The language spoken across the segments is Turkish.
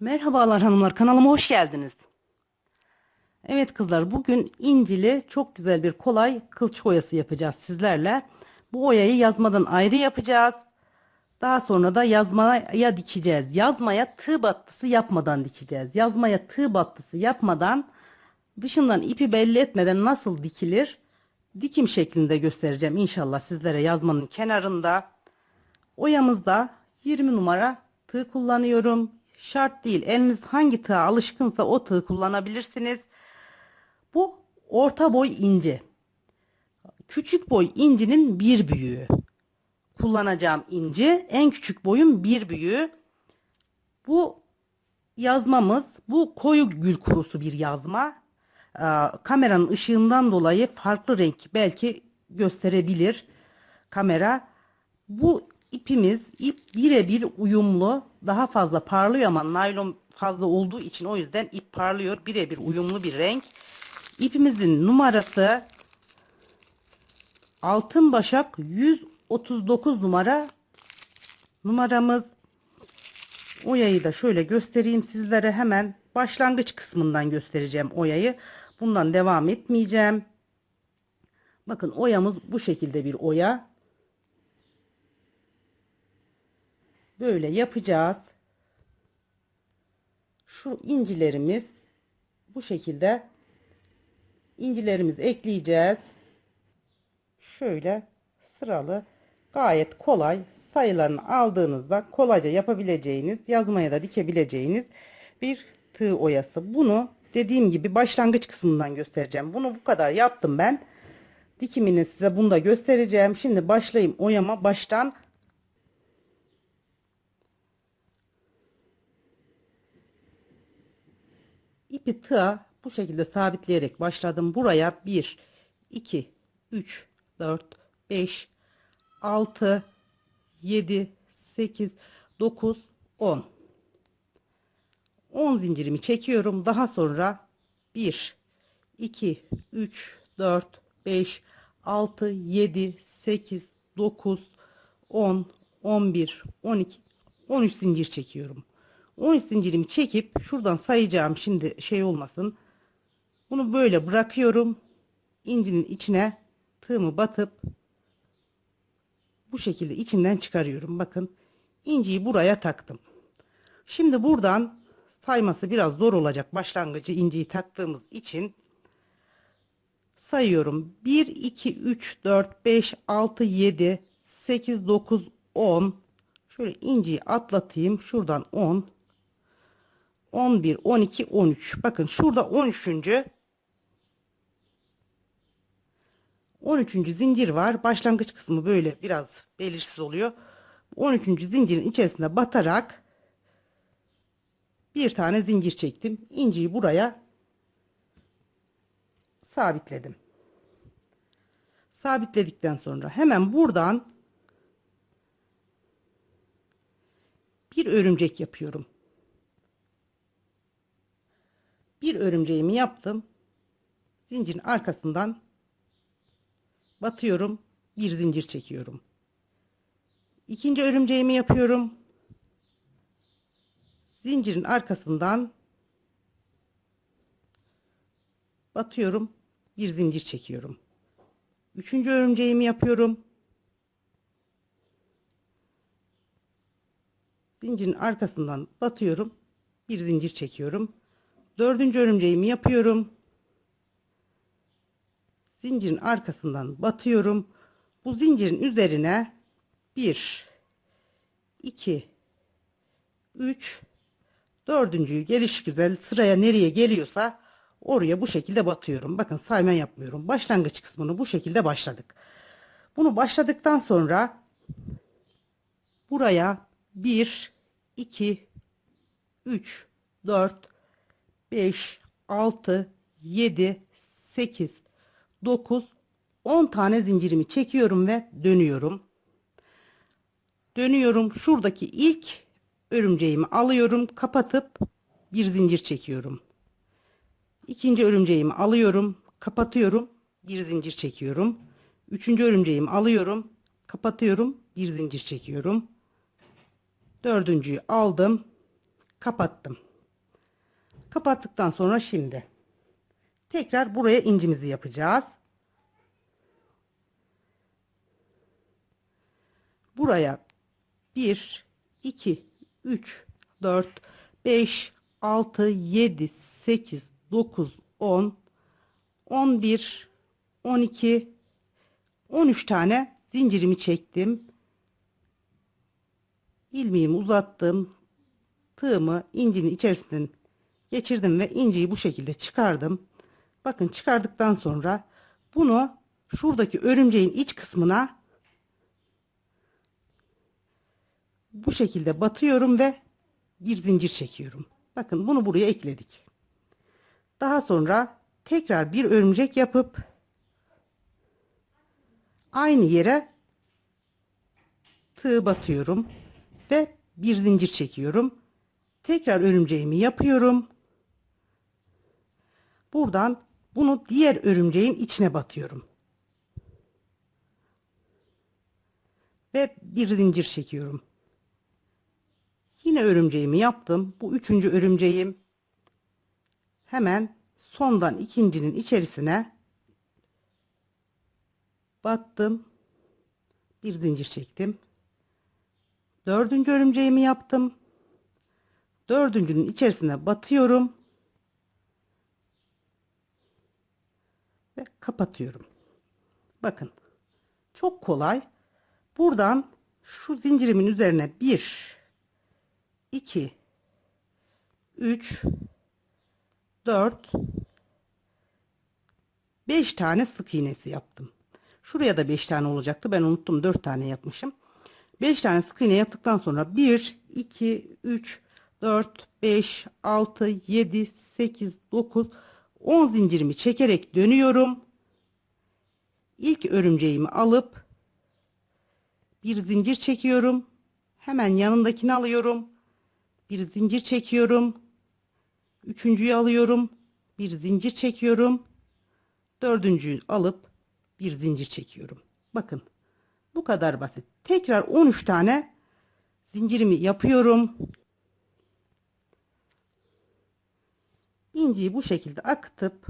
Merhabalar hanımlar kanalıma hoş geldiniz. Evet kızlar bugün incili çok güzel bir kolay kılçık oyası yapacağız sizlerle. Bu oyayı yazmadan ayrı yapacağız. Daha sonra da yazmaya dikeceğiz. Yazmaya tığ battısı yapmadan dikeceğiz. Yazmaya tığ battısı yapmadan dışından ipi belli etmeden nasıl dikilir dikim şeklinde göstereceğim inşallah sizlere yazmanın kenarında. Oyamızda 20 numara tığ kullanıyorum. Şart değil. Eliniz hangi tığa alışkınsa o tığı kullanabilirsiniz. Bu orta boy ince. Küçük boy incinin bir büyüğü. Kullanacağım inci en küçük boyun bir büyüğü. Bu yazmamız bu koyu gül kurusu bir yazma. Ee, kameranın ışığından dolayı farklı renk belki gösterebilir kamera. Bu ipimiz ip birebir uyumlu. Daha fazla parlıyor ama naylon fazla olduğu için o yüzden ip parlıyor. Birebir uyumlu bir renk. İpimizin numarası Altın Başak 139 numara numaramız. Oyayı da şöyle göstereyim sizlere hemen başlangıç kısmından göstereceğim oyayı. Bundan devam etmeyeceğim. Bakın oyamız bu şekilde bir oya. Böyle yapacağız. Şu incilerimiz bu şekilde incilerimizi ekleyeceğiz. Şöyle sıralı gayet kolay sayılarını aldığınızda kolayca yapabileceğiniz yazmaya da dikebileceğiniz bir tığ oyası. Bunu dediğim gibi başlangıç kısmından göstereceğim. Bunu bu kadar yaptım ben. Dikimini size bunu da göstereceğim. Şimdi başlayayım oyama baştan ipi tığa bu şekilde sabitleyerek başladım. Buraya 1, 2, 3, 4, 5, 6, 7, 8, 9, 10. 10 zincirimi çekiyorum. Daha sonra 1, 2, 3, 4, 5, 6, 7, 8, 9, 10, 11, 12, 13 zincir çekiyorum. 13 zincirimi çekip şuradan sayacağım şimdi şey olmasın. Bunu böyle bırakıyorum. İncinin içine tığımı batıp bu şekilde içinden çıkarıyorum. Bakın inciyi buraya taktım. Şimdi buradan sayması biraz zor olacak başlangıcı inciyi taktığımız için sayıyorum. 1 2 3 4 5 6 7 8 9 10 şöyle inciyi atlatayım. Şuradan 10 11 12 13 bakın şurada 13. 13. zincir var. Başlangıç kısmı böyle biraz belirsiz oluyor. 13. zincirin içerisinde batarak bir tane zincir çektim. İnciyi buraya sabitledim. Sabitledikten sonra hemen buradan bir örümcek yapıyorum. Bir örümceğimi yaptım. Zincirin arkasından batıyorum. Bir zincir çekiyorum. İkinci örümceğimi yapıyorum. Zincirin arkasından batıyorum. Bir zincir çekiyorum. Üçüncü örümceğimi yapıyorum. Zincirin arkasından batıyorum. Bir zincir çekiyorum. Dördüncü örümceğimi yapıyorum. Zincirin arkasından batıyorum. Bu zincirin üzerine 1 2 3 dördüncüyü geliş güzel sıraya nereye geliyorsa oraya bu şekilde batıyorum. Bakın sayma yapmıyorum. Başlangıç kısmını bu şekilde başladık. Bunu başladıktan sonra buraya 1 2 3 4 5 6 7 8 9 10 tane zincirimi çekiyorum ve dönüyorum. Dönüyorum. Şuradaki ilk örümceğimi alıyorum, kapatıp bir zincir çekiyorum. İkinci örümceğimi alıyorum, kapatıyorum, bir zincir çekiyorum. Üçüncü örümceğimi alıyorum, kapatıyorum, bir zincir çekiyorum. Dördüncüyü aldım, kapattım. Kapattıktan sonra şimdi tekrar buraya incimizi yapacağız. Buraya 1 2 3 4 5 6 7 8 9 10 11 12 13 tane zincirimi çektim. ilmeğimi uzattım. Tığımı incinin içerisinden geçirdim ve inciyi bu şekilde çıkardım. Bakın çıkardıktan sonra bunu şuradaki örümceğin iç kısmına bu şekilde batıyorum ve bir zincir çekiyorum. Bakın bunu buraya ekledik. Daha sonra tekrar bir örümcek yapıp aynı yere tığ batıyorum ve bir zincir çekiyorum. Tekrar örümceğimi yapıyorum. Buradan bunu diğer örümceğin içine batıyorum. Ve bir zincir çekiyorum. Yine örümceğimi yaptım. Bu üçüncü örümceğim hemen sondan ikincinin içerisine battım. Bir zincir çektim. Dördüncü örümceğimi yaptım. Dördüncünün içerisine batıyorum. Ve kapatıyorum. Bakın. Çok kolay. Buradan şu zincirimin üzerine bir 2 3 4 5 tane sık iğnesi yaptım. Şuraya da 5 tane olacaktı. Ben unuttum 4 tane yapmışım. 5 tane sık iğne yaptıktan sonra 1 2 3 4 5 6 7 8 9 10 zincirimi çekerek dönüyorum. İlk örümceğimi alıp bir zincir çekiyorum. Hemen yanındakini alıyorum bir zincir çekiyorum. Üçüncüyü alıyorum. Bir zincir çekiyorum. Dördüncüyü alıp bir zincir çekiyorum. Bakın bu kadar basit. Tekrar 13 tane zincirimi yapıyorum. İnciyi bu şekilde akıtıp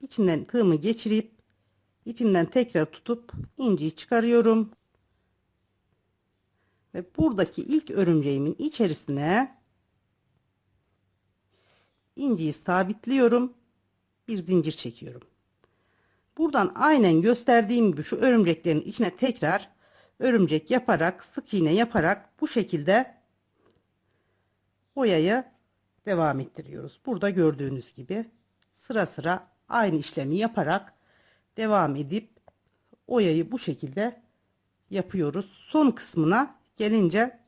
içinden tığımı geçirip ipimden tekrar tutup inciyi çıkarıyorum. Ve buradaki ilk örümceğimin içerisine inciyi sabitliyorum. Bir zincir çekiyorum. Buradan aynen gösterdiğim gibi şu örümceklerin içine tekrar örümcek yaparak sık iğne yaparak bu şekilde boyayı devam ettiriyoruz. Burada gördüğünüz gibi sıra sıra aynı işlemi yaparak devam edip oyayı bu şekilde yapıyoruz. Son kısmına gelince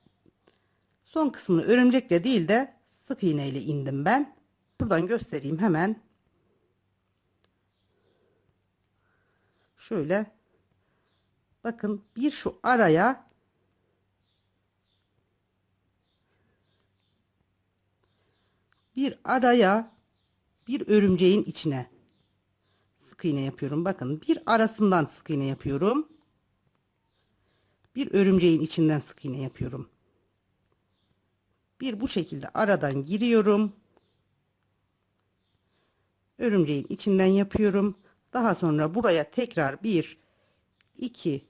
son kısmını örümcekle değil de sık iğne ile indim ben. Buradan göstereyim hemen. Şöyle bakın bir şu araya bir araya bir örümceğin içine sık iğne yapıyorum. Bakın bir arasından sık iğne yapıyorum. Bir örümceğin içinden sık iğne yapıyorum. Bir bu şekilde aradan giriyorum örümceğin içinden yapıyorum. Daha sonra buraya tekrar 1 2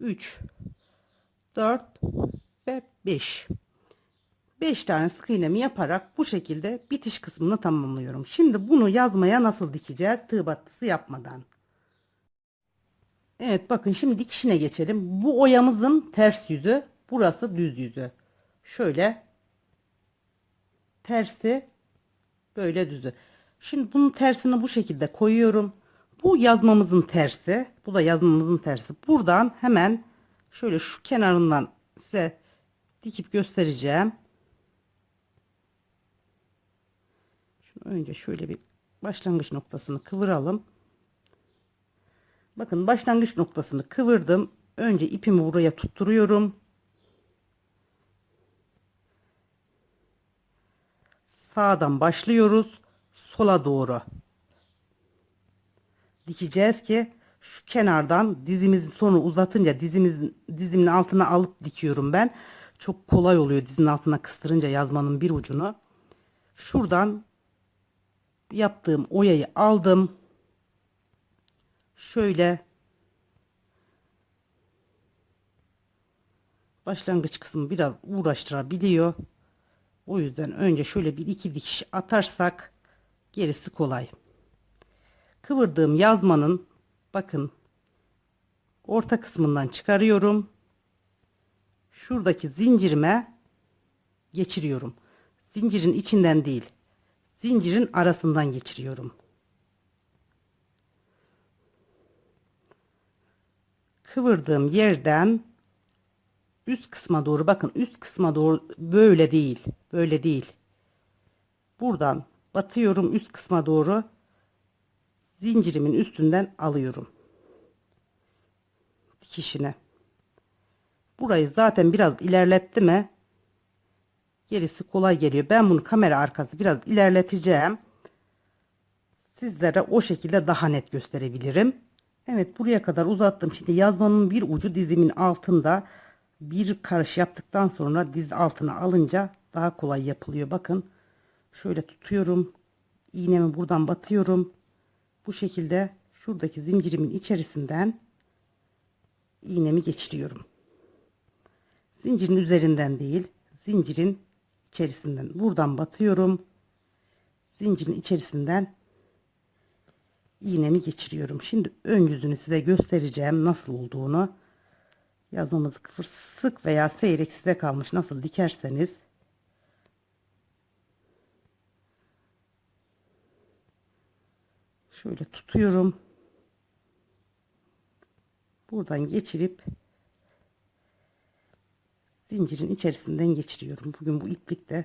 3 4 ve 5 5 tane sık iğnemi yaparak bu şekilde bitiş kısmını tamamlıyorum. Şimdi bunu yazmaya nasıl dikeceğiz? Tığ battısı yapmadan. Evet bakın şimdi dikişine geçelim. Bu oyamızın ters yüzü. Burası düz yüzü. Şöyle tersi böyle düzü. Şimdi bunun tersini bu şekilde koyuyorum. Bu yazmamızın tersi. Bu da yazmamızın tersi. Buradan hemen şöyle şu kenarından size dikip göstereceğim. Önce şöyle bir başlangıç noktasını kıvıralım. Bakın başlangıç noktasını kıvırdım. Önce ipimi buraya tutturuyorum. Sağdan başlıyoruz sola doğru dikeceğiz ki şu kenardan dizimizin sonu uzatınca dizimizin dizimin altına alıp dikiyorum ben. Çok kolay oluyor dizinin altına kıstırınca yazmanın bir ucunu. Şuradan yaptığım oyayı aldım. Şöyle başlangıç kısmı biraz uğraştırabiliyor. O yüzden önce şöyle bir iki dikiş atarsak gerisi kolay. Kıvırdığım yazmanın bakın orta kısmından çıkarıyorum. Şuradaki zincirime geçiriyorum. Zincirin içinden değil. Zincirin arasından geçiriyorum. Kıvırdığım yerden üst kısma doğru bakın üst kısma doğru böyle değil. Böyle değil. Buradan batıyorum üst kısma doğru. Zincirimin üstünden alıyorum. Dikişine. Burayı zaten biraz ilerletti mi gerisi kolay geliyor. Ben bunu kamera arkası biraz ilerleteceğim. Sizlere o şekilde daha net gösterebilirim. Evet buraya kadar uzattım. Şimdi yazmanın bir ucu dizimin altında bir karış yaptıktan sonra diz altına alınca daha kolay yapılıyor. Bakın şöyle tutuyorum. iğnemi buradan batıyorum. Bu şekilde şuradaki zincirimin içerisinden iğnemi geçiriyorum. Zincirin üzerinden değil, zincirin içerisinden buradan batıyorum. Zincirin içerisinden iğnemi geçiriyorum. Şimdi ön yüzünü size göstereceğim nasıl olduğunu. Yazmamızı kıfır sık veya seyrek size kalmış nasıl dikerseniz. Şöyle tutuyorum. Buradan geçirip zincirin içerisinden geçiriyorum. Bugün bu iplikte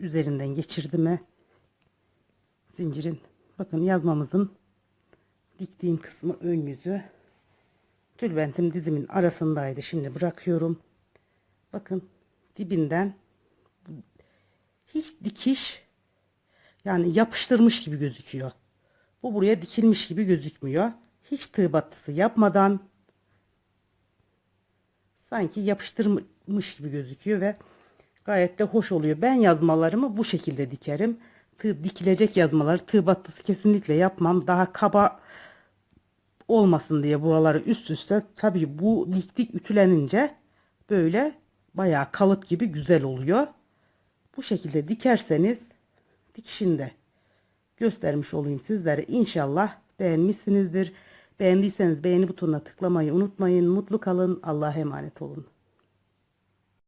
üzerinden geçirdi mi? Zincirin bakın yazmamızın diktiğim kısmı ön yüzü. Tülbentim dizimin arasındaydı. Şimdi bırakıyorum. Bakın dibinden hiç dikiş yani yapıştırmış gibi gözüküyor. Bu buraya dikilmiş gibi gözükmüyor. Hiç tığ battısı yapmadan sanki yapıştırmış gibi gözüküyor ve gayet de hoş oluyor. Ben yazmalarımı bu şekilde dikerim. Tığ dikilecek yazmaları tığ battısı kesinlikle yapmam. Daha kaba olmasın diye buraları üst üste tabii bu diktik ütülenince böyle bayağı kalıp gibi güzel oluyor. Bu şekilde dikerseniz dikişinde göstermiş olayım sizlere. İnşallah beğenmişsinizdir. Beğendiyseniz beğeni butonuna tıklamayı unutmayın. Mutlu kalın. Allah'a emanet olun.